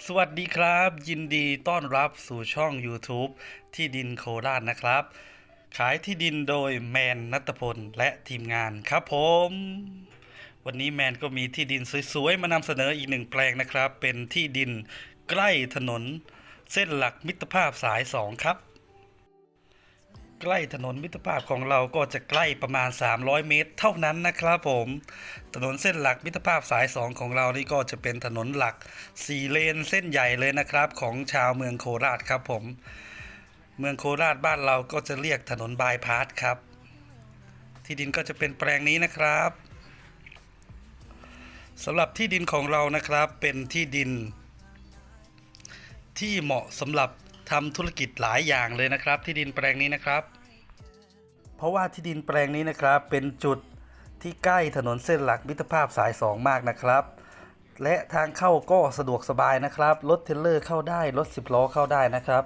สวัสดีครับ ยินดีต้อนรับสู่ช่อง YouTube ที่ดินโคราชนะครับ ขายที่ดินโดยแมนนัตพลและทีมงานครับผม วันนี้แมนก็มีที่ดินสวยๆ มานำเสนออีกหนึ่งแปลงนะครับ เป็นที่ดินใกล้ถนน เส้นหลักมิตรภาพสาย 2 ครับ ใกล้ถนนมิตรภาพของเราก็จะใกล้ประมาณ 300 เมตร เท่านั้นนะครับผม ถนนเส้นหลักมิตรภาพสาย 2 ของเรานี่ก็จะเป็นถนนหลัก 4 เลนเส้นใหญ่เลยนะครับ ของชาวเมืองโคราชครับผม เมืองโคราชบ้านเราก็จะเรียกถนนบายพาสครับ ที่ดินก็จะเป็นแปลงนี้นะครับสำหรับที่ดินของเรานะครับเป็นที่ดินที่เหมาะสำหรับ ทำธุรกิจหลายอย่างเลยนะครับ ที่ดินแปลงนี้นะครับ เพราะว่าที่ดินแปลงนี้นะครับ เป็นจุดที่ใกล้ถนนเส้นหลักมิตรภาพสาย 2 มากนะครับ และทางเข้าก็สะดวกสบายนะครับรถเทรลเลอร์เข้าได้รถ10ล้อเข้าได้นะครับ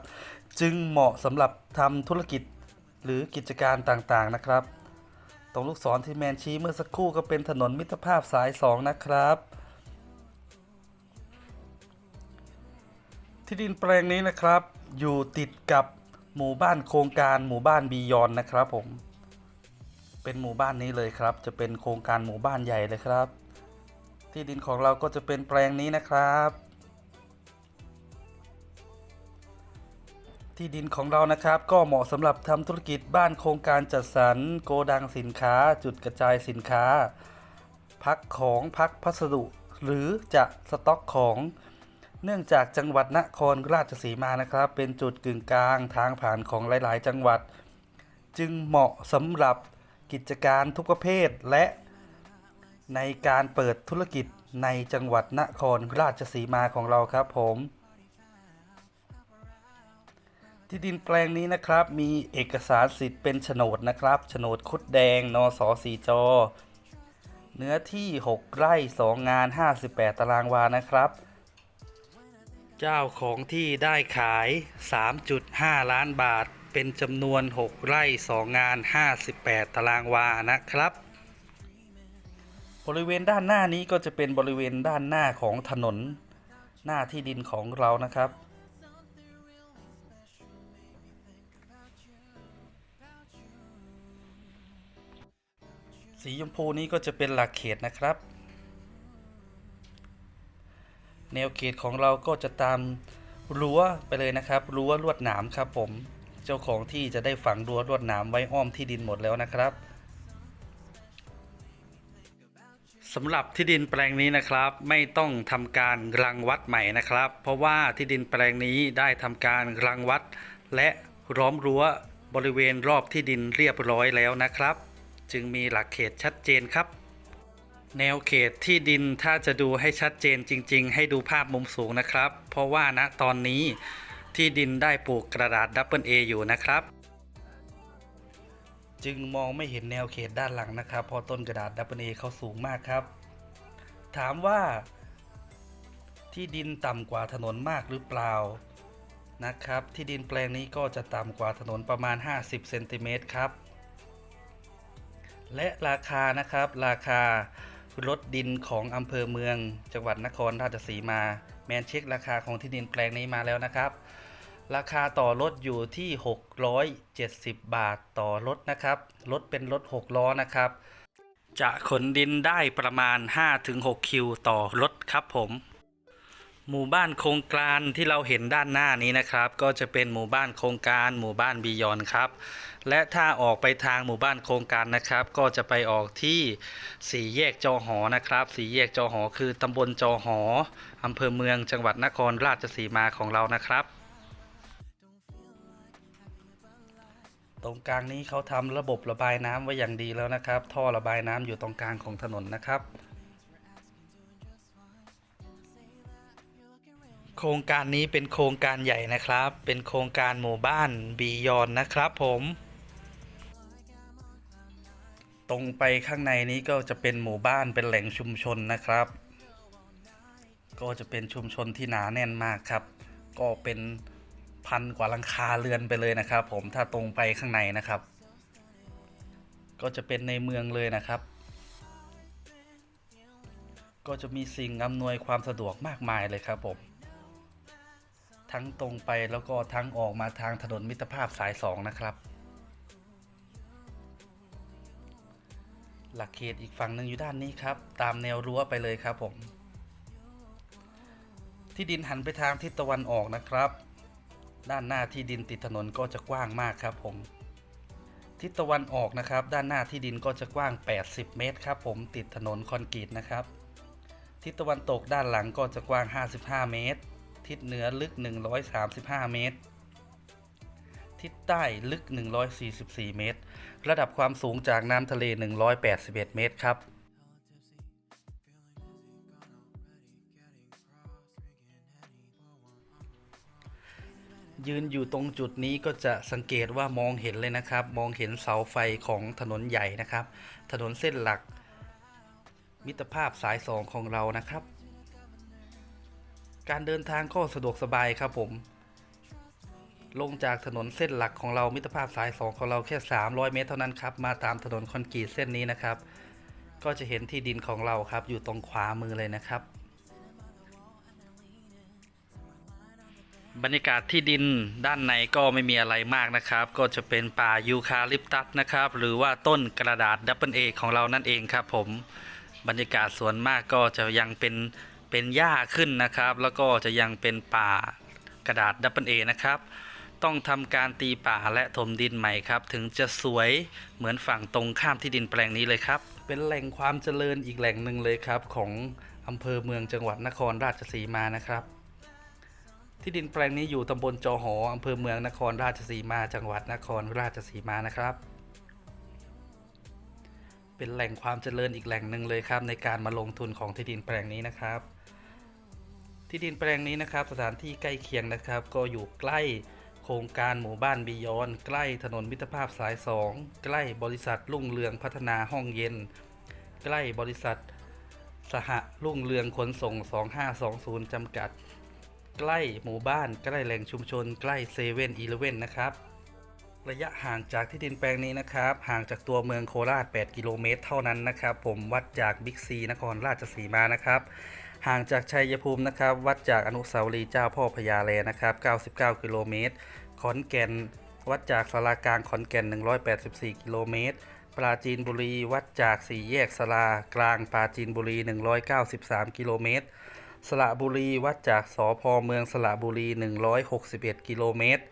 จึงเหมาะสำหรับทำธุรกิจหรือกิจการต่างๆนะครับ ตรงลูกศรที่แมนชี้เมื่อสักครู่ก็เป็นถนนมิตรภาพสาย 2 นะครับที่ดินแปลงนี้นะครับ อยู่ติดกับหมู่บ้านโครงการหมู่บ้านบียอนนะครับผม เป็นหมู่บ้านนี้เลยครับ จะเป็นโครงการหมู่บ้านใหญ่เลยครับ ที่ดินของเราก็จะเป็นแปลงนี้นะครับ ที่ดินของเรานะครับ ก็เหมาะสำหรับทำธุรกิจบ้านโครงการจัดสรรโกดังสินค้า จุดกระจายสินค้า พักของพักพัสดุ หรือจะสต็อกของ เนื่องจากจังหวัดนครราชสีมานะครับ เป็นจุดกึ่งกลางทางผ่านของหลาย ๆ จังหวัด จึงเหมาะสำหรับกิจการทุกประเภทและในการเปิดธุรกิจในจังหวัดนครราชสีมาของเราครับผม ที่ดินแปลงนี้นะครับ มีเอกสารสิทธิ์เป็นโฉนดนะครับโฉนดคุดแดงนสสีจอเนื้อที่ 6 ไร่ 2 งาน 58 ตารางวานะครับ เจ้าของที่ได้ขาย 3.5 ล้านบาท เป็นจำนวน 6 ไร่ 2 งาน 58 ตารางวา นะครับ บริเวณด้านหน้านี้ก็จะเป็นบริเวณด้านหน้าของถนน หน้าที่ดินของเรานะครับ สีชมพูนี้ก็จะเป็นหลักเขตนะครับ แนวเขตของเราก็จะตามรั้วไปเลยนะครับ รั้วลวดหนามครับผม เจ้าของที่จะได้ฝังรั้วลวดหนามไว้อ้อมที่ดินหมดแล้วนะครับสำหรับที่ดินแปลงนี้นะครับ ไม่ต้องทำการรังวัดใหม่นะครับ เพราะว่าที่ดินแปลงนี้ได้ทำการรังวัด และล้อมรั้วบริเวณรอบที่ดินเรียบร้อยแล้วนะครับ จึงมีหลักเขตชัดเจนครับ แนวเขตที่ดินถ้าจะดูให้ชัดเจนจริง ๆ ให้ดูภาพมุมสูงนะครับ เพราะว่าณตอนนี้ที่ดินได้ปลูกกระดาษดับเบิลเออยู่นะครับ จึงมองไม่เห็นแนวเขตด้านหลังนะครับ เพราะต้นกระดาษดับเบิลเอเขาสูงมากครับ ถามว่า ที่ดินต่ำกว่าถนนมากหรือเปล่านะครับ ที่ดินแปลงนี้ก็จะต่ำกว่าถนนประมาณ 50เซนติเมตรครับและราคานะครับราคา รถดินของอำเภอเมือง จังหวัดนครราชสีมา แมนเช็คราคาของที่ดินแปลงนี้มาแล้วนะครับ ราคาต่อรถอยู่ที่ 670 บาทต่อรถนะครับ รถเป็นรถ 6 ล้อนะครับ จะขนดินได้ประมาณ 5-6 คิวต่อรถครับผม หมู่บ้านโครงการที่เราเห็นด้านหน้านี้นะครับ ก็จะเป็นหมู่บ้านโครงการหมู่บ้านบียอนครับ และถ้าออกไปทางหมู่บ้านโครงการนะครับ ก็จะไปออกที่สี่แยกจอหอนะครับสี่แยกจอหอ คือตำบลจอหออำเภอเมืองจังหวัดนครราชสีมาของเรานะครับ ตรงกลางนี้เขาทำระบบระบายน้ำไว้อย่างดีแล้วนะครับ ท่อระบายน้ำอยู่ตรงกลางของถนนนะครับ โครงการนี้เป็นโครงการใหญ่นะครับ เป็นโครงการหมู่บ้านบียอนนะครับผม ตรงไปข้างในนี้ก็จะเป็นหมู่บ้านเป็นแหล่งชุมชนนะครับ ก็จะเป็นชุมชนที่หนาแน่นมากครับ ก็เป็นพันกว่าลังคาเรือนไปเลยนะครับ ผมถ้าตรงไปข้างในนะครับ ก็จะเป็นในเมืองเลยนะครับ ก็จะมีสิ่งอำนวยความสะดวกมากมายเลยครับผม ทั้งตรงไปแล้วก็ทั้งออกมาทางถนนมิตรภาพสายสองนะครับ หลักเขตอีกฝั่งหนึ่งอยู่ด้านนี้ครับ ตามแนวรั้วไปเลยครับผม ที่ดินหันไปทางทิศตะวันออกนะครับ ด้านหน้าที่ดินติดถนนก็จะกว้างมากครับผมทิศตะวันออกนะครับ ด้านหน้าที่ดินก็จะกว้าง 80 เมตรครับผมติดถนนคอนกรีตนะครับ ทิศตะวันตกด้านหลังก็จะกว้าง 55 เมตร ทิศเหนือลึก 135 เมตร ทิศใต้ลึก 144 เมตร ระดับความสูงจากน้ำทะเล 181 เมตรครับยืนอยู่ตรงจุดนี้ก็จะสังเกตว่ามองเห็นเลยนะครับ มองเห็นเสาไฟของถนนใหญ่นะครับ ถนนเส้นหลัก มิตรภาพสายสองของเรานะครับ การเดินทางก็สะดวกสบายครับผม ลงจากถนนเส้นหลักของเรามิตรภาพสายสองของเราแค่ 300 เมตรเท่านั้นครับ มาตามถนนคอนกรีตเส้นนี้นะครับ ก็จะเห็นที่ดินของเราครับ อยู่ตรงขวามือเลยนะครับ บรรยากาศที่ดินด้านในก็ไม่มีอะไรมากนะครับ ก็จะเป็นป่ายูคาลิปตัสนะครับ หรือว่าต้นกระดาษดับเบิลเอของเรานั่นเองครับผม บรรยากาศสวนมากก็จะยังเป็น เป็นหญ้าขึ้นนะครับ แล้วก็จะยังเป็นป่ากระดาษดับเบิลเอนะครับ ต้องทำการตีป่าและถมดินใหม่ครับ ถึงจะสวยเหมือนฝั่งตรงข้ามที่ดินแปลงนี้เลยครับ เป็นแหล่งความเจริญอีกแหล่งหนึ่งเลยครับ ของอำเภอเมืองจังหวัดนครราชสีมานะครับ ที่ดินแปลงนี้อยู่ตำบลจอหออำเภอเมืองนครราชสีมา จังหวัดนครราชสีมานะครับ เป็นแหล่งความเจริญอีกแหล่งหนึ่งเลยครับ ในการมาลงทุนของที่ดินแปลงนี้นะครับ ที่ดินแปลงนี้นะครับ สถานที่ใกล้เคียงนะครับ ก็อยู่ใกล้โครงการหมู่บ้านบียอน ใกล้ถนนมิตรภาพสายสองใกล้บริษัทรุ่งเรืองพัฒนาห้องเย็น ใกล้บริษัทสหรุ่งเรืองขนส่ง 2520 จำกัด ใกล้หมู่บ้าน ใกล้แหล่งชุมชน ใกล้เซเว่นอีเลเว่นนะครับ ระยะห่างจากที่ดินแปลงนี้นะครับ ห่างจากตัวเมืองโคราช 8 กิโลเมตร เท่านั้นนะครับ ผมวัดจากบิ๊กซีนครราชสีมานะครับ ห่างจากชัยภูมินะครับ วัดจากอนุสาวรีย์เจ้าพ่อพญาแลนะครับ 99 กิโลเมตร ขอนแก่น วัดจากสารากลางขอนแก่น 184 กิโลเมตร ปราจีนบุรี วัดจากสี่แยกสลากลางปราจีนบุรี 193 กิโลเมตร สระบุรี วัดจากสพเมืองสระบุรี 161 กิโลเมตร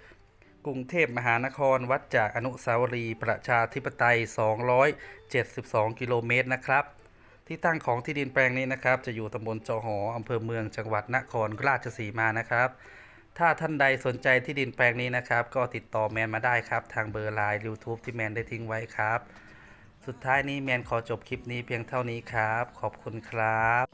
กรุงเทพมหานครวัดจากอนุสาวรีย์ประชาธิปไตย 272 กิโลเมตรนะครับ ที่ตั้งของที่ดินแปลงนี้นะครับ จะอยู่ตำบลจอหออำเภอเมืองจังหวัดนครราชสีมานะครับ ถ้าท่านใดสนใจที่ดินแปลงนี้นะครับ ก็ติดต่อแมนมาได้ครับ ทางเบอร์ไลน์ YouTube ที่แมนได้ทิ้งไว้ครับ สุดท้ายนี้แมนขอจบคลิปนี้เพียงเท่านี้ครับ ขอบคุณครับ